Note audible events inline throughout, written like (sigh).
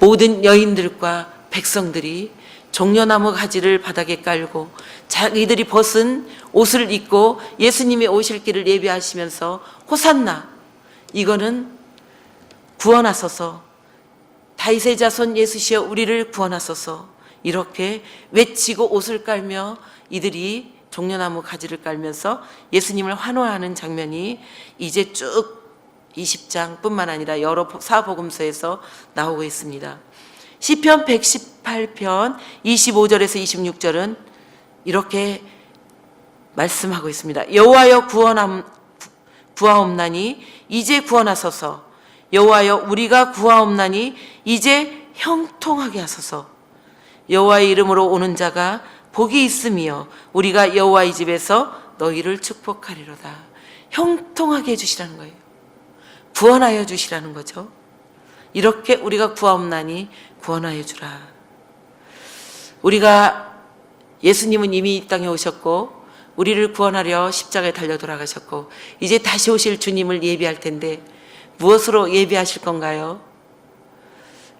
모든 여인들과 백성들이 종려나무 가지를 바닥에 깔고 자기들이 벗은 옷을 입고 예수님이 오실 길을 예비하시면서 호산나 이거는 구원하소서. 다윗의 자손 예수시여 우리를 구원하소서. 이렇게 외치고 옷을 깔며 이들이 종려나무 가지를 깔면서 예수님을 환호하는 장면이 이제 쭉 20장뿐만 아니라 여러 사복음서에서 나오고 있습니다. 시편 118편 25절에서 26절은 이렇게 말씀하고 있습니다. 여호와여 구원함 구하옵나니 이제 구원하소서 여호와여 우리가 구하옵나니 이제 형통하게 하소서 여호와의 이름으로 오는 자가 복이 있으며 우리가 여호와의 집에서 너희를 축복하리로다. 형통하게 해 주시라는 거예요. 구원하여 주시라는 거죠. 이렇게 우리가 구하옵나니 구원하여 주라. 우리가 예수님은 이미 이 땅에 오셨고 우리를 구원하려 십자가에 달려 돌아가셨고 이제 다시 오실 주님을 예비할 텐데 무엇으로 예비하실 건가요?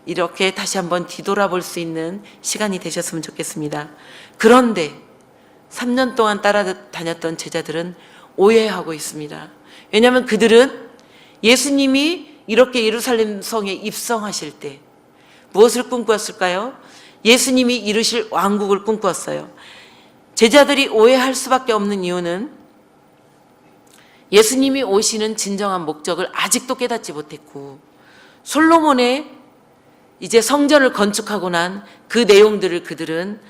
이렇게 다시 한번 뒤돌아볼 수 있는 시간이 되셨으면 좋겠습니다. 그런데 3년 동안 따라다녔던 제자들은 오해하고 있습니다. 왜냐하면 그들은 예수님이 이렇게 예루살렘 성에 입성하실 때 무엇을 꿈꾸었을까요? 예수님이 이루실 왕국을 꿈꾸었어요. 제자들이 오해할 수밖에 없는 이유는 예수님이 오시는 진정한 목적을 아직도 깨닫지 못했고 솔로몬의 이제 성전을 건축하고 난 그 내용들을 그들은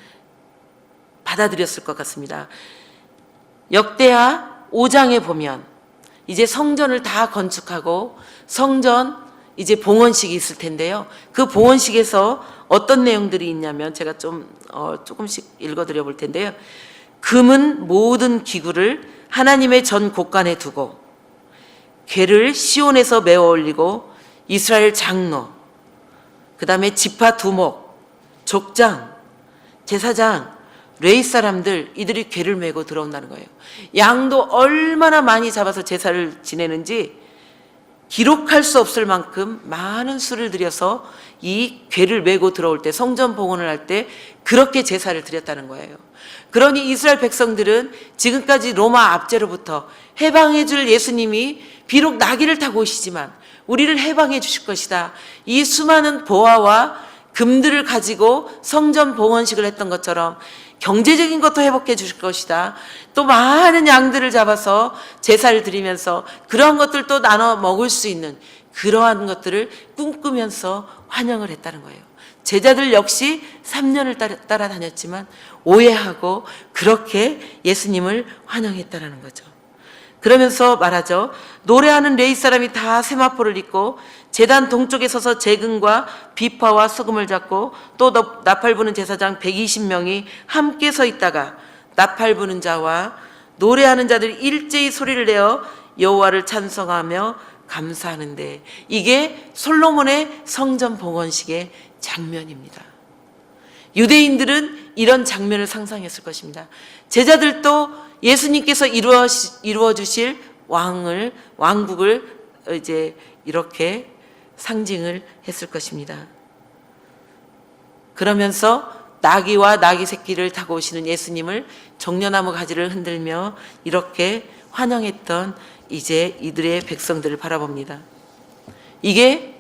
받아들였을 것 같습니다. 역대하 5장에 보면 이제 성전을 다 건축하고 성전 이제 봉헌식이 있을 텐데요. 그 봉헌식에서 어떤 내용들이 있냐면 제가 좀 어, 조금씩 읽어드려 볼 텐데요. 금은 모든 기구를 하나님의 전 곳간에 두고 괴를 시온에서 메어 올리고 이스라엘 장로 그 다음에 지파 두목 족장 제사장 레이 사람들 이들이 괴를 메고 들어온다는 거예요. 양도 얼마나 많이 잡아서 제사를 지내는지 기록할 수 없을 만큼 많은 수를 들여서 이 괴를 메고 들어올 때 성전 봉헌을 할 때 그렇게 제사를 드렸다는 거예요. 그러니 이스라엘 백성들은 지금까지 로마 압제로부터 해방해 줄 예수님이 비록 나귀를 타고 오시지만 우리를 해방해 주실 것이다. 이 수많은 보화와 금들을 가지고 성전 봉헌식을 했던 것처럼 경제적인 것도 회복해 주실 것이다. 또 많은 양들을 잡아서 제사를 드리면서 그러한 것들도 나눠 먹을 수 있는 그러한 것들을 꿈꾸면서 환영을 했다는 거예요. 제자들 역시 3년을 따라, 따라다녔지만 오해하고 그렇게 예수님을 환영했다는 거죠. 그러면서 말하죠. 노래하는 레이 사람이 다 세마포를 입고 재단 동쪽에 서서 재근과 비파와 소금을 잡고 또 나팔 부는 제사장 120명이 함께 서 있다가 나팔 부는 자와 노래하는 자들이 일제히 소리를 내어 여호와를 찬송하며 감사하는데 이게 솔로몬의 성전 봉헌식의 장면입니다. 유대인들은 이런 장면을 상상했을 것입니다. 제자들도 예수님께서 이루어, 이루어 주실 왕을, 왕국을 이제 이렇게 상징을 했을 것입니다. 그러면서 나귀와 나귀 새끼를 타고 오시는 예수님을 정려나무 가지를 흔들며 이렇게 환영했던 이제 이들의 백성들을 바라봅니다. 이게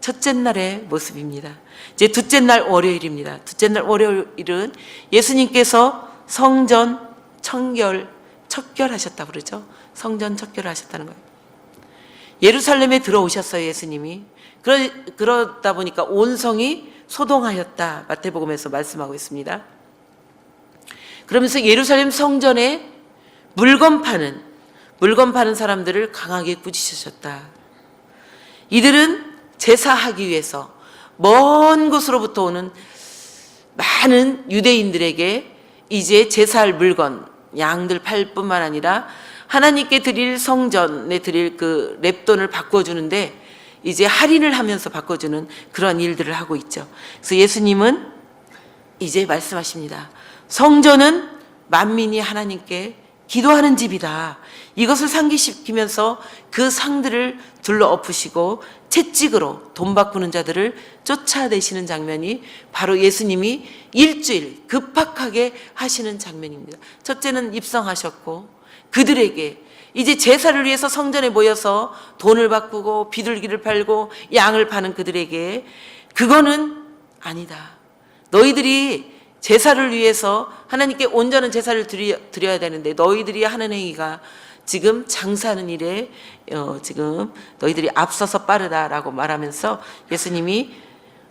첫째 날의 모습입니다. 이제 둘째 날 월요일입니다. 둘째 날 월요일은 예수님께서 성전 청결, 척결하셨다 그러죠. 성전 척결을 하셨다는 거예요. 예루살렘에 들어오셨어요, 예수님이. 그러, 그러다 보니까 온 성이 소동하였다. 마태복음에서 말씀하고 있습니다. 그러면서 예루살렘 성전에 물건 파는, 물건 파는 사람들을 강하게 꾸짖으셨다. 이들은 제사하기 위해서 먼 곳으로부터 오는 많은 유대인들에게 이제 제사할 물건, 양들 팔 뿐만 아니라 하나님께 드릴 성전에 드릴 그 랩돈을 바꿔주는데 이제 할인을 하면서 바꿔주는 그런 일들을 하고 있죠. 그래서 예수님은 이제 말씀하십니다. 성전은 만민이 하나님께 기도하는 집이다. 이것을 상기시키면서 그 상들을 둘러 엎으시고 채찍으로 돈 바꾸는 자들을 쫓아내시는 장면이 바로 예수님이 일주일 급박하게 하시는 장면입니다. 첫째는 입성하셨고 그들에게 이제 제사를 위해서 성전에 모여서 돈을 바꾸고 비둘기를 팔고 양을 파는 그들에게 그거는 아니다. 너희들이 제사를 위해서 하나님께 온전한 제사를 드려, 드려 야 되는데 너희들이 하는 행위가 지금 장사하는 일에 어, 지금 너희들이 앞서서 빠르다라고 말하면서 예수님이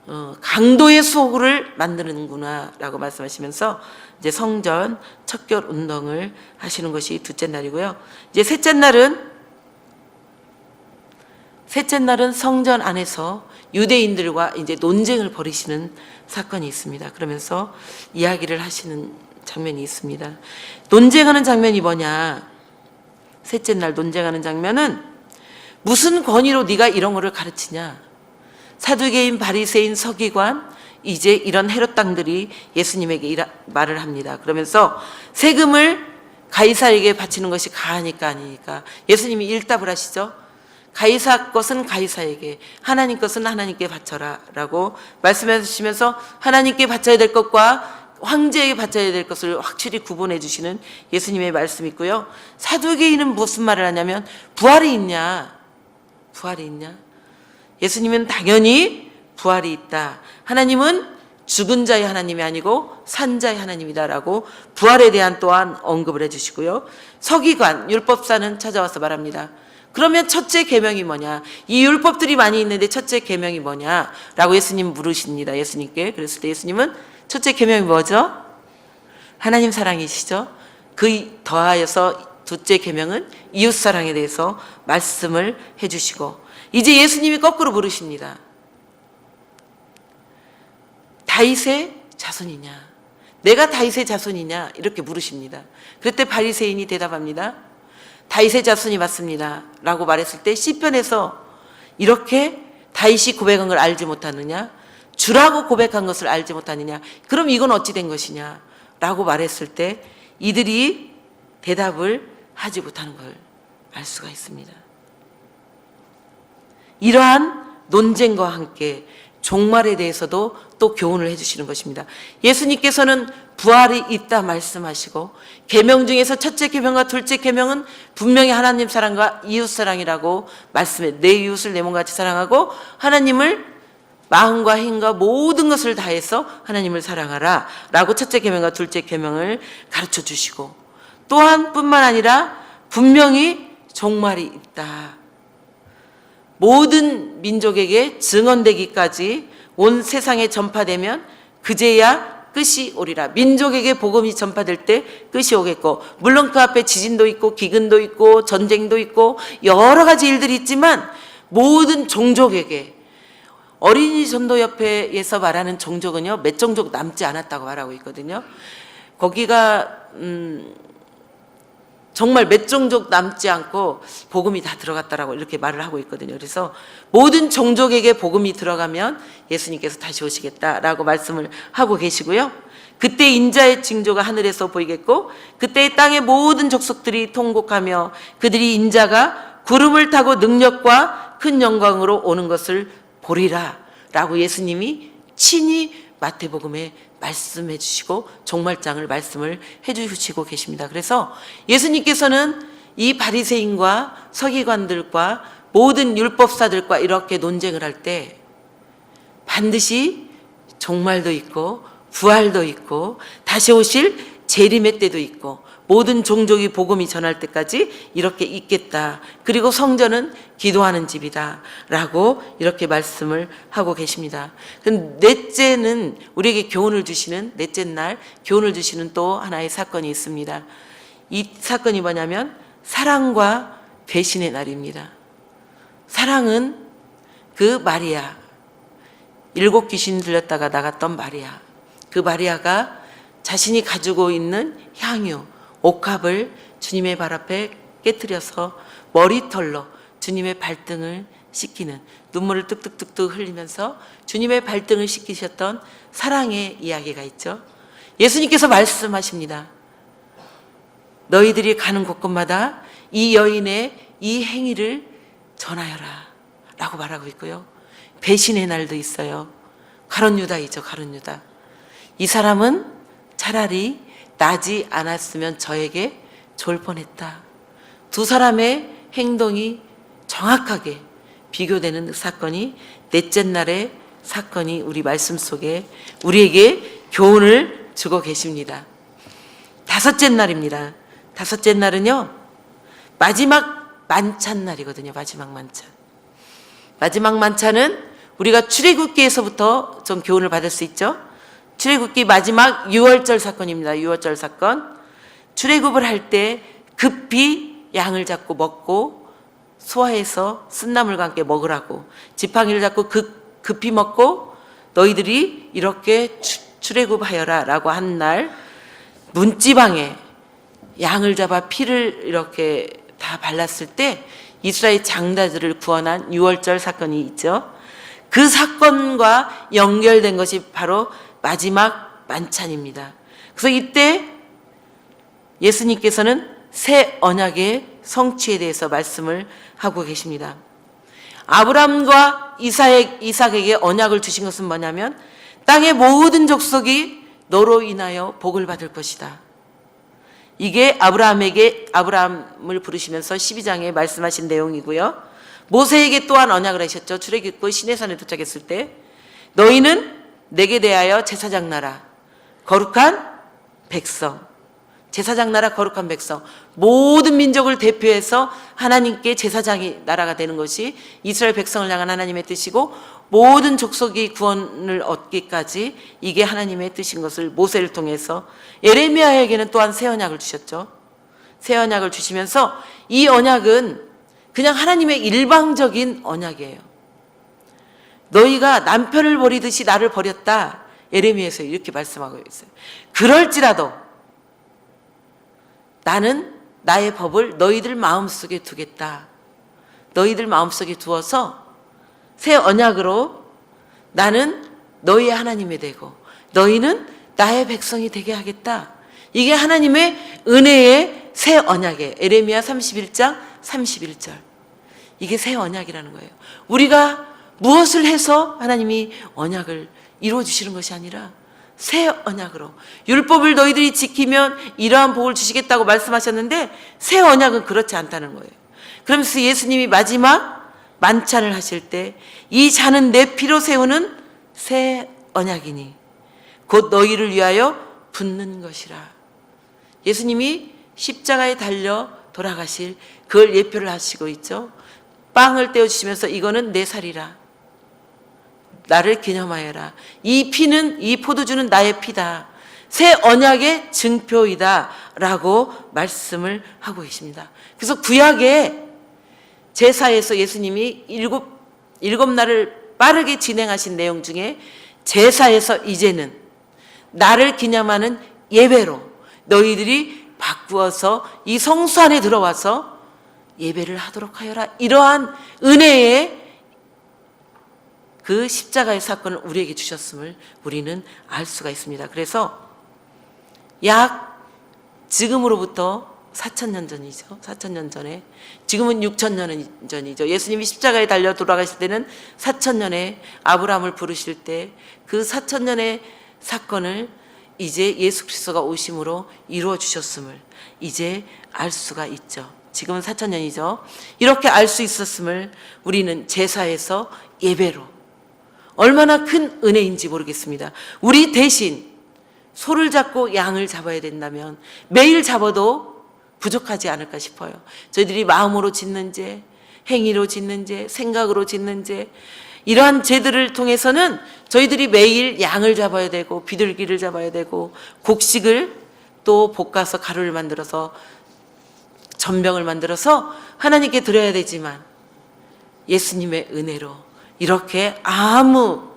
어, 강도의 수호를 만드는구나라고 말씀하시면서 이제 성전 척결 운동을 하시는 것이 둘째 날이고요. 이제 셋째 날은 셋째 날은 성전 안에서 유대인들과 이제 논쟁을 벌이시는 사건이 있습니다. 그러면서 이야기를 하시는 장면이 있습니다. 논쟁하는 장면이 뭐냐? 셋째 날 논쟁하는 장면은 무슨 권위로 네가 이런 거를 가르치냐? 사두개인, 바리새인, 서기관 이제 이런 헤롯 땅들이 예수님에게 말을 합니다. 그러면서 세금을 가이사에게 바치는 것이 가하니까 아니니까 예수님이 일답을 하시죠. 가이사 것은 가이사에게 하나님 것은 하나님께 바쳐라라고 말씀하시면서 하나님께 바쳐야 될 것과 황제에게 바쳐야 될 것을 확실히 구분해 주시는 예수님의 말씀이 있고요. 사두개인은 무슨 말을 하냐면 부활이 있냐? 부활이 있냐? 예수님은 당연히 부활이 있다. 하나님은 죽은 자의 하나님이 아니고 산 자의 하나님이다라고 부활에 대한 또한 언급을 해 주시고요. 서기관 율법사는 찾아와서 말합니다. 그러면 첫째 계명이 뭐냐? 이 율법들이 많이 있는데 첫째 계명이 뭐냐?라고 예수님 물으십니다. 예수님께 그랬을 때 예수님은 첫째 계명이 뭐죠? 하나님 사랑이시죠. 그 더하여서 둘째 계명은 이웃 사랑에 대해서 말씀을 해주시고 이제 예수님이 거꾸로 물으십니다. 다윗의 자손이냐? 내가 다윗의 자손이냐? 이렇게 물으십니다. 그때 바리새인이 대답합니다. 다윗의 자손이 맞습니다. 라고 말했을 때 시편에서 이렇게 다윗이 고백한 걸 알지 못하느냐? 주라고 고백한 것을 알지 못하느냐? 그럼 이건 어찌 된 것이냐? 라고 말했을 때 이들이 대답을 하지 못하는 걸 알 수가 있습니다. 이러한 논쟁과 함께 종말에 대해서도 또 교훈을 해주시는 것입니다. 예수님께서는 부활이 있다 말씀하시고 계명 중에서 첫째 계명과 둘째 계명은 분명히 하나님 사랑과 이웃 사랑이라고 말씀해 내 이웃을 내 몸같이 사랑하고 하나님을 마음과 힘과 모든 것을 다해서 하나님을 사랑하라 라고 첫째 계명과 둘째 계명을 가르쳐 주시고 또한 뿐만 아니라 분명히 종말이 있다. 모든 민족에게 증언되기까지 온 세상에 전파되면 그제야 끝이 오리라. 민족에게 복음이 전파될 때 끝이 오겠고, 물론 그 앞에 지진도 있고, 기근도 있고, 전쟁도 있고, 여러 가지 일들이 있지만, 모든 종족에게, 어린이 전도협회에서 말하는 종족은요, 몇 종족 남지 않았다고 말하고 있거든요. 거기가, 음, 정말 몇 종족 남지 않고 복음이 다 들어갔다라고 이렇게 말을 하고 있거든요. 그래서 모든 종족에게 복음이 들어가면 예수님께서 다시 오시겠다라고 말씀을 하고 계시고요. 그때 인자의 징조가 하늘에서 보이겠고 그때 땅의 모든 족속들이 통곡하며 그들이 인자가 구름을 타고 능력과 큰 영광으로 오는 것을 보리라라고 예수님이 친히 마태복음에 말씀해 주시고 종말장을 말씀을 해 주시고 계십니다. 그래서 예수님께서는 이 바리새인과 서기관들과 모든 율법사들과 이렇게 논쟁을 할 때 반드시 종말도 있고 부활도 있고 다시 오실 재림의 때도 있고 모든 종족이 복음이 전할 때까지 이렇게 있겠다. 그리고 성전은 기도하는 집이다. 라고 이렇게 말씀을 하고 계십니다. 그 넷째는 우리에게 교훈을 주시는, 넷째 날 교훈을 주시는 또 하나의 사건이 있습니다. 이 사건이 뭐냐면 사랑과 배신의 날입니다. 사랑은 그 마리아, 일곱 귀신 들렸다가 나갔던 마리아. 그 마리아가 자신이 가지고 있는 향유, 옥합을 주님의 발 앞에 깨뜨려서 머리털로 주님의 발등을 씻기는 눈물을 뚝뚝뚝뚝 흘리면서 주님의 발등을 씻기셨던 사랑의 이야기가 있죠. 예수님께서 말씀하십니다. 너희들이 가는 곳곳마다 이 여인의 이 행위를 전하여라 라고 말하고 있고요. 배신의 날도 있어요. 가론 유다이죠, 가론 유다. 이 사람은 차라리 나지 않았으면 저에게 좋을 뻔했다. 두 사람의 행동이 정확하게 비교되는 사건이 넷째 날의 사건이 우리 말씀 속에 우리에게 교훈을 주고 계십니다. 다섯째 날입니다. 다섯째 날은요, 마지막 만찬 날이거든요. 마지막 만찬. 마지막 만찬은 우리가 출애굽기에서부터 좀 교훈을 받을 수 있죠. 출애굽기 마지막 6월절 사건입니다. 6월절 사건. 출애굽을 할 때 급히 양을 잡고 먹고 소화해서 쓴나물과 함께 먹으라고 지팡이를 잡고 급, 급히 먹고 너희들이 이렇게 추- 출애굽하여라 라고 한 날 문지방에 양을 잡아 피를 이렇게 다 발랐을 때 이스라엘 장자들을 구원한 6월절 사건이 있죠. 그 사건과 연결된 것이 바로 마지막 만찬입니다. 그래서 이때 예수님께서는 새 언약의 성취에 대해서 말씀을 하고 계십니다. 아브람과 이삭, 이삭에게 언약을 주신 것은 뭐냐면 땅의 모든 족속이 너로 인하여 복을 받을 것이다. 이게 아브라함에게 아브라함을 부르시면서 12장에 말씀하신 내용이고요. 모세에게 또한 언약을 하셨죠. 출애굽고 시내산에 도착했을 때 너희는 내게 대하여 제사장 나라 거룩한 백성 제사장 나라 거룩한 백성 모든 민족을 대표해서 하나님께 제사장이 나라가 되는 것이 이스라엘 백성을 향한 하나님의 뜻이고 모든 족속이 구원을 얻기까지 이게 하나님의 뜻인 것을 모세를 통해서 예레미야에게는 또한 새 언약을 주셨죠. 새 언약을 주시면서 이 언약은 그냥 하나님의 일방적인 언약이에요. 너희가 남편을 버리듯이 나를 버렸다. 예레미야에서 이렇게 말씀하고 있어요. 그럴지라도 나는 나의 법을 너희들 마음속에 두겠다. 너희들 마음속에 두어서 새 언약으로 나는 너희의 하나님이 되고 너희는 나의 백성이 되게 하겠다. 이게 하나님의 은혜의 새 언약이에요. 에레미야 31장 31절. 이게 새 언약이라는 거예요. 우리가 무엇을 해서 하나님이 언약을 이루어 주시는 것이 아니라 새 언약으로 율법을 너희들이 지키면 이러한 복을 주시겠다고 말씀하셨는데 새 언약은 그렇지 않다는 거예요. 그러면서 예수님이 마지막 만찬을 하실 때 이 잔은 내 피로 세우는 새 언약이니 곧 너희를 위하여 붓는 것이라. 예수님이 십자가에 달려 돌아가실 그걸 예표를 하시고 있죠. 빵을 떼어 주시면서 이거는 내 살이라. 나를 기념하여라. 이 피는 이 포도주는 나의 피다. 새 언약의 증표이다 라고 말씀을 하고 계십니다. 그래서 구약에 제사에서 예수님이 일곱 일곱 날을 빠르게 진행하신 내용 중에 제사에서 이제는 나를 기념하는 예배로 너희들이 바꾸어서 이 성수 안에 들어와서 예배를 하도록 하여라. 이러한 은혜의 그 십자가의 사건을 우리에게 주셨음을 우리는 알 수가 있습니다. 그래서 약 지금으로부터 4천 년 전이죠. 4천 년 전에 지금은 6천 년 전이죠. 예수님이 십자가에 달려 돌아가실 때는 4천 년에 아브라함을 부르실 때 그 4천 년의 사건을 이제 예수 그리스도가 오심으로 이루어 주셨음을 이제 알 수가 있죠. 지금은 4천 년이죠. 이렇게 알 수 있었음을 우리는 제사에서 예배로 얼마나 큰 은혜인지 모르겠습니다. 우리 대신 소를 잡고 양을 잡아야 된다면 매일 잡아도 부족하지 않을까 싶어요. 저희들이 마음으로 짓는 죄, 행위로 짓는 죄, 생각으로 짓는 죄, 이러한 죄들을 통해서는 저희들이 매일 양을 잡아야 되고 비둘기를 잡아야 되고 곡식을 또 볶아서 가루를 만들어서 전병을 만들어서 하나님께 드려야 되지만 예수님의 은혜로 이렇게 아무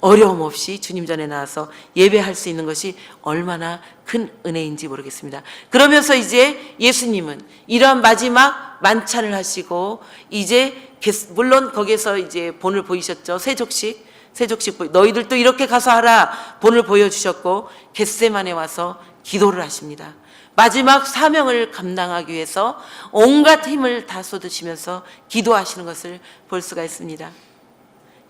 어려움 없이 주님 전에 나와서 예배할 수 있는 것이 얼마나 큰 은혜인지 모르겠습니다. 그러면서 이제 예수님은 이러한 마지막 만찬을 하시고 이제 겟- 물론 거기에서 이제 본을 보이셨죠. 세족식 세족식 너희들도 이렇게 가서 하라 본을 보여주셨고 겟세만에 와서 기도를 하십니다. 마지막 사명을 감당하기 위해서 온갖 힘을 다 쏟으시면서 기도하시는 것을 볼 수가 있습니다.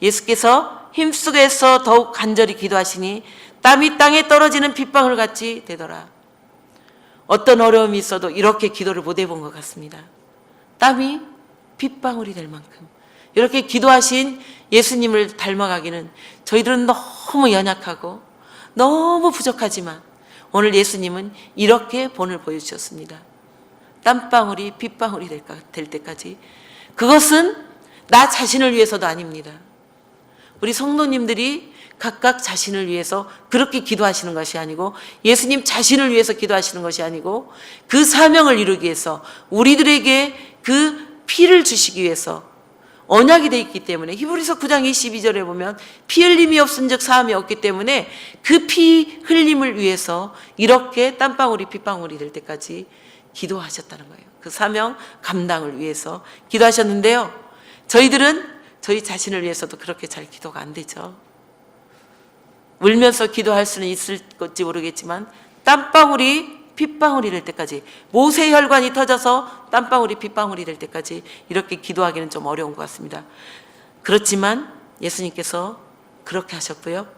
예수께서 힘쓰게서 더욱 간절히 기도하시니 땀이 땅에 떨어지는 빗방울 같이 되더라. 어떤 어려움이 있어도 이렇게 기도를 못 해본 것 같습니다. 땀이 빗방울이 될 만큼 이렇게 기도하신 예수님을 닮아가기는 저희들은 너무 연약하고 너무 부족하지만 오늘 예수님은 이렇게 본을 보여주셨습니다. 땀방울이 빗방울이 될, 될 때까지 그것은 나 자신을 위해서도 아닙니다. 우리 성도님들이 각각 자신을 위해서 그렇게 기도하시는 것이 아니고 예수님 자신을 위해서 기도하시는 것이 아니고 그 사명을 이루기 위해서 우리들에게 그 피를 주시기 위해서 언약이 돼 있기 때문에 히브리서 9장 22절에 보면 피 흘림이 없은 즉 사함이 없기 때문에 그 피 흘림을 위해서 이렇게 땀방울이 핏방울이 될 때까지 기도하셨다는 거예요. 그 사명 감당을 위해서 기도하셨는데요. 저희들은 저희 자신을 위해서도 그렇게 잘 기도가 안 되죠. 울면서 기도할 수는 있을지 모르겠지만 땀방울이 핏방울이 될 때까지 모세 혈관이 터져서 땀방울이 핏방울이 될 때까지 이렇게 기도하기는 좀 어려운 것 같습니다. 그렇지만 예수님께서 그렇게 하셨고요.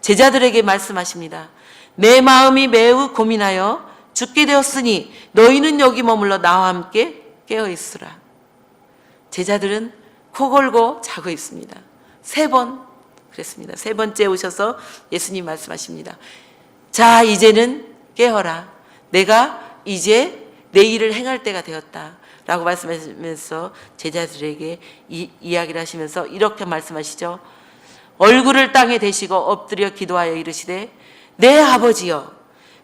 제자들에게 말씀하십니다. 내 마음이 매우 고민하여 죽게 되었으니 너희는 여기 머물러 나와 함께 깨어 있으라. 제자들은 코 골고 자고 있습니다. 세 번 그랬습니다. 세 번째 오셔서 예수님 말씀하십니다. 자, 이제는 깨어라. 내가 이제 내 일을 행할 때가 되었다. 라고 말씀하시면서 제자들에게 이, 이야기를 하시면서 이렇게 말씀하시죠. 얼굴을 땅에 대시고 엎드려 기도하여 이르시되 내 아버지여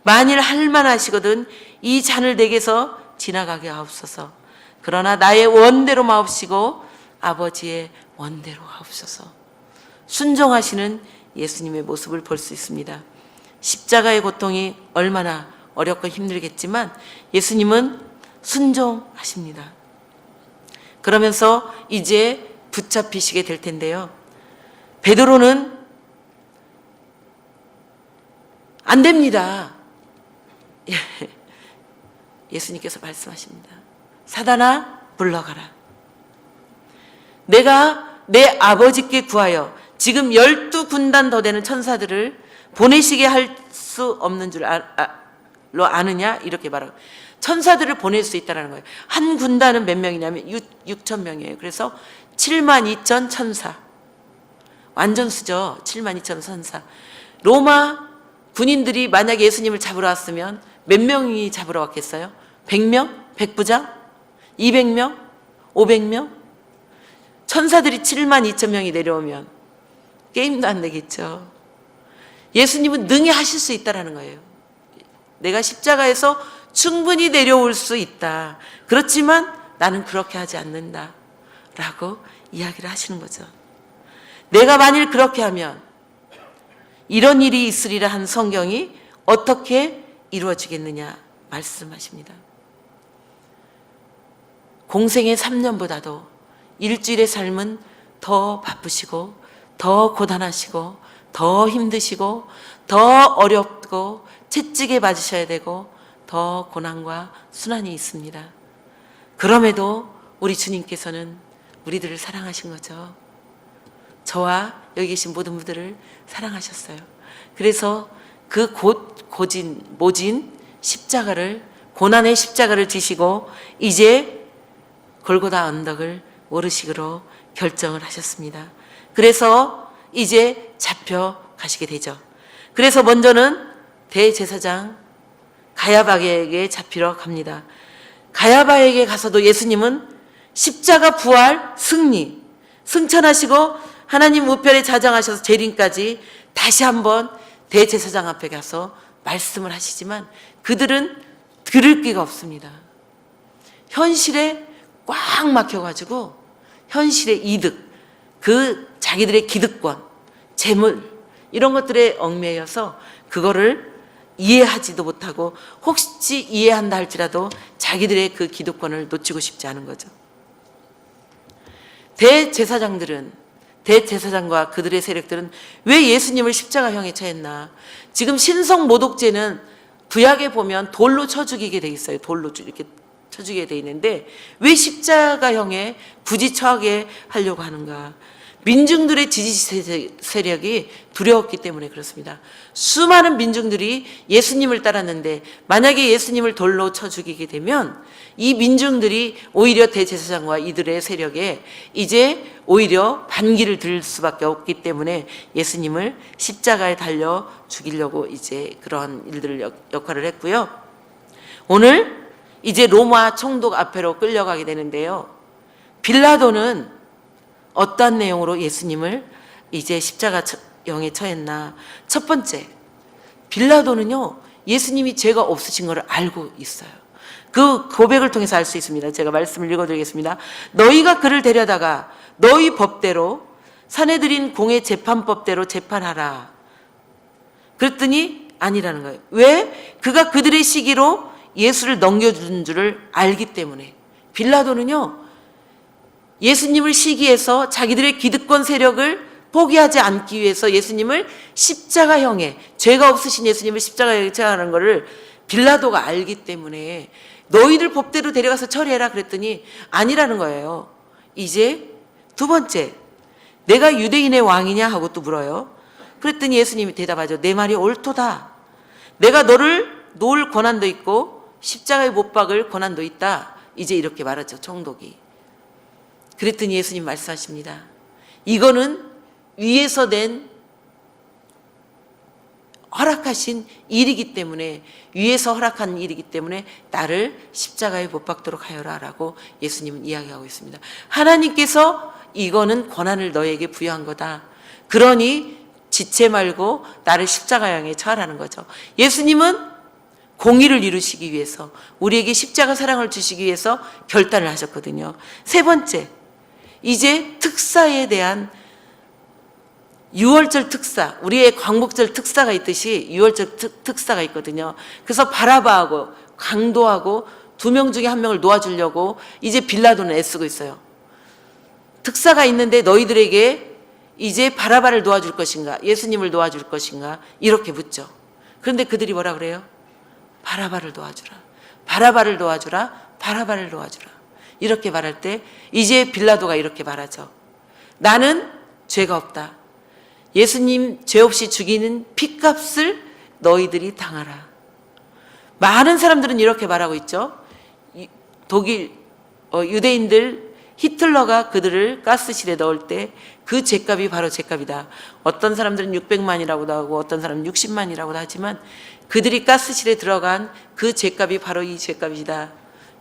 만일 할만하시거든 이 잔을 내게서 지나가게 하옵소서. 그러나 나의 원대로 마옵시고 아버지의 원대로 하옵소서. 순종하시는 예수님의 모습을 볼 수 있습니다. 십자가의 고통이 얼마나 어렵고 힘들겠지만 예수님은 순종하십니다. 그러면서 이제 붙잡히시게 될 텐데요. 베드로는 안 됩니다. 예. (laughs) 예수님께서 말씀하십니다. 사단아 물러가라. 내가 내 아버지께 구하여 지금 열두 군단 더 되는 천사들을 보내시게 할 수 없는 줄 아, 아, 로 아느냐 이렇게 말하고 천사들을 보낼 수 있다는 거예요. 한 군단은 몇 명이냐면 6, 6천 명이에요. 그래서 7만 2천 천사. 완전 수죠. 7만 2천 천사. 로마 군인들이 만약에 예수님을 잡으러 왔으면 몇 명이 잡으러 왔겠어요? 100명? 100부장? 200명? 500명? 천사들이 7만 2천 명이 내려오면 게임도 안 되겠죠. 예수님은 능히 하실 수 있다라는 거예요. 내가 십자가에서 충분히 내려올 수 있다. 그렇지만 나는 그렇게 하지 않는다. 라고 이야기를 하시는 거죠. 내가 만일 그렇게 하면 이런 일이 있으리라 한 성경이 어떻게 이루어지겠느냐 말씀하십니다. 공생의 3년보다도 일주일의 삶은 더 바쁘시고 더 고단하시고 더 힘드시고 더 어렵고 채찍에 맞으셔야 되고 더 고난과 순환이 있습니다. 그럼에도 우리 주님께서는 우리들을 사랑하신 거죠. 저와 여기 계신 모든 분들을 사랑하셨어요. 그래서 그 곧, 고진, 모진 십자가를, 고난의 십자가를 지시고 이제 골고다 언덕을 오르시기로 결정을 하셨습니다. 그래서 이제 잡혀 가시게 되죠. 그래서 먼저는 대제사장 가야바에게 잡히러 갑니다. 가야바에게 가서도 예수님은 십자가 부활 승리 승천하시고 하나님 우편에 자정하셔서 재림까지 다시 한번 대제사장 앞에 가서 말씀을 하시지만 그들은 들을 기가 없습니다. 현실에 꽉 막혀가지고 현실의 이득, 그 자기들의 기득권, 재물 이런 것들에 얽매여서 그거를 이해하지도 못하고 혹시 이해한다 할지라도 자기들의 그 기득권을 놓치고 싶지 않은 거죠. 대제사장들은 대제사장과 그들의 세력들은 왜 예수님을 십자가형에 처했나? 지금 신성 모독죄는 구약에 보면 돌로 쳐 죽이게 돼 있어요. 돌로 이렇게 쳐 죽이게 돼 있는데 왜 십자가형에 굳이 처하게 하려고 하는가? 민중들의 지지 세력이 두려웠기 때문에 그렇습니다. 수많은 민중들이 예수님을 따랐는데 만약에 예수님을 돌로 쳐 죽이게 되면 이 민중들이 오히려 대제사장과 이들의 세력에 이제 오히려 반기를 들 수밖에 없기 때문에 예수님을 십자가에 달려 죽이려고 이제 그런 일들을 역- 역할을 했고요. 오늘 이제 로마 총독 앞에로 끌려가게 되는데요. 빌라도는 어떠한 내용으로 예수님을 이제 십자가형에 처했나? 첫 번째, 빌라도는요, 예수님이 죄가 없으신 것을 알고 있어요. 그 고백을 통해서 알 수 있습니다. 제가 말씀을 읽어드리겠습니다. 너희가 그를 데려다가 너희 법대로 사내들인 공의 재판법대로 재판하라. 그랬더니 아니라는 거예요. 왜? 그가 그들의 시기로 예수를 넘겨준 줄을 알기 때문에. 빌라도는요, 예수님을 시기해서 자기들의 기득권 세력을 포기하지 않기 위해서 예수님을 십자가형에 죄가 없으신 예수님을 십자가형에 처하는 것을 빌라도가 알기 때문에 너희들 법대로 데려가서 처리해라 그랬더니 아니라는 거예요. 이제 두 번째 내가 유대인의 왕이냐 하고 또 물어요. 그랬더니 예수님이 대답하죠. 내 말이 옳도다. 내가 너를 놓을 권한도 있고 십자가에 못 박을 권한도 있다. 이제 이렇게 말하죠. 총독이. 그랬더니 예수님 말씀하십니다. 이거는 위에서 낸 허락하신 일이기 때문에 위에서 허락한 일이기 때문에 나를 십자가에 못 박도록 하여라라고 예수님은 이야기하고 있습니다. 하나님께서 이거는 권한을 너에게 부여한 거다. 그러니 지체 말고 나를 십자가형에 처하라는 거죠. 예수님은 공의를 이루시기 위해서 우리에게 십자가 사랑을 주시기 위해서 결단을 하셨거든요. 세 번째, 이제 특사에 대한 유월절 특사, 우리의 광복절 특사가 있듯이 유월절 특, 특사가 있거든요. 그래서 바라바하고 강도하고 두 명 중에 한 명을 놓아주려고 이제 빌라도는 애쓰고 있어요. 특사가 있는데 너희들에게 이제 바라바를 놓아줄 것인가, 예수님을 놓아줄 것인가 이렇게 묻죠. 그런데 그들이 뭐라 그래요? 바라바를 놓아주라. 바라바를 놓아주라. 바라바를 놓아주라. 이렇게 말할 때 이제 빌라도가 이렇게 말하죠. 나는 죄가 없다. 예수님 죄 없이 죽이는 피값을 너희들이 당하라. 많은 사람들은 이렇게 말하고 있죠. 이- 독일 어, 유대인들 히틀러가 그들을 가스실에 넣을 때 그 죄값이 바로 죄값이다. 어떤 사람들은 600만이라고도 하고 어떤 사람은 60만이라고도 하지만 그들이 가스실에 들어간 그 죄값이 바로 이 죄값이다.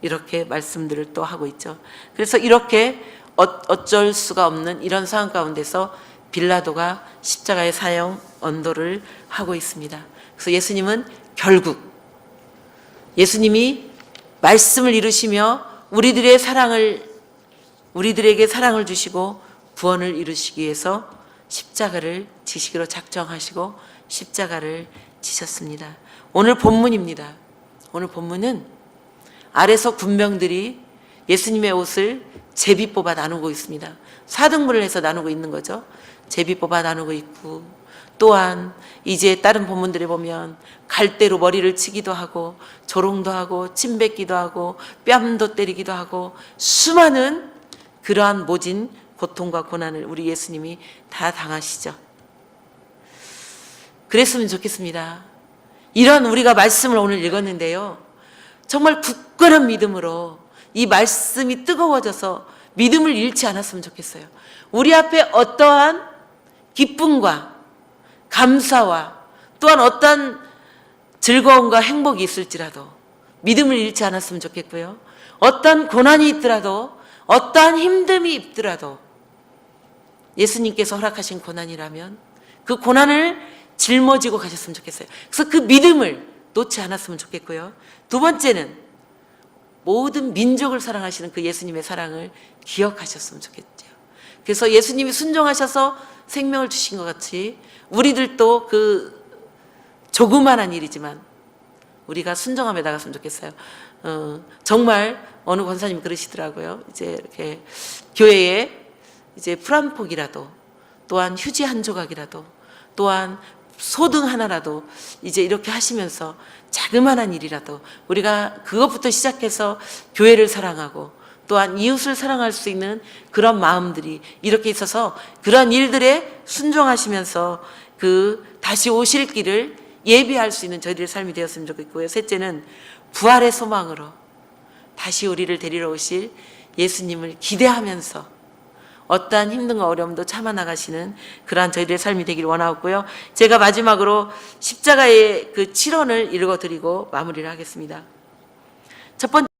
이렇게 말씀들을 또 하고 있죠. 그래서 이렇게 어, 어쩔 수가 없는 이런 상황 가운데서 빌라도가 십자가의 사형 언도를 하고 있습니다. 그래서 예수님은 결국 예수님이 말씀을 이루시며 우리들의 사랑을 우리들에게 사랑을 주시고 구원을 이루시기 위해서 십자가를 지시기로 작정하시고 십자가를 지셨습니다. 오늘 본문입니다. 오늘 본문은 아래서 군병들이 예수님의 옷을 제비 뽑아 나누고 있습니다. 사등분을 해서 나누고 있는 거죠. 제비 뽑아 나누고 있고 또한 이제 다른 본문들에 보면 갈대로 머리를 치기도 하고 조롱도 하고 침 뱉기도 하고 뺨도 때리기도 하고 수많은 그러한 모진 고통과 고난을 우리 예수님이 다 당하시죠. 그랬으면 좋겠습니다. 이런 우리가 말씀을 오늘 읽었는데요. 정말 굳건한 믿음으로 이 말씀이 뜨거워져서 믿음을 잃지 않았으면 좋겠어요. 우리 앞에 어떠한 기쁨과 감사와 또한 어떠한 즐거움과 행복이 있을지라도 믿음을 잃지 않았으면 좋겠고요. 어떠한 고난이 있더라도 어떠한 힘듦이 있더라도 예수님께서 허락하신 고난이라면 그 고난을 짊어지고 가셨으면 좋겠어요. 그래서 그 믿음을 놓지 않았으면 좋겠고요. 두 번째는 모든 민족을 사랑하시는 그 예수님의 사랑을 기억하셨으면 좋겠죠. 그래서 예수님이 순종하셔서 생명을 주신 것 같이 우리들도 그 조그만한 일이지만 우리가 순종함에 나갔으면 좋겠어요. 어, 정말 어느 권사님 그러시더라고요. 이제 이렇게 교회에 이제 풀 한 폭이라도 또한 휴지 한 조각이라도 또한 소등 하나라도 이제 이렇게 하시면서 자그마한 일이라도 우리가 그것부터 시작해서 교회를 사랑하고 또한 이웃을 사랑할 수 있는 그런 마음들이 이렇게 있어서 그런 일들에 순종하시면서 그 다시 오실 길을 예비할 수 있는 저희들의 삶이 되었으면 좋겠고요. 셋째는 부활의 소망으로 다시 우리를 데리러 오실 예수님을 기대하면서 어떠한 힘든과 어려움도 참아 나가시는 그러한 저희들의 삶이 되길 원하고요. 제가 마지막으로 십자가의 그 7원을 읽어드리고 마무리를 하겠습니다. 첫 번째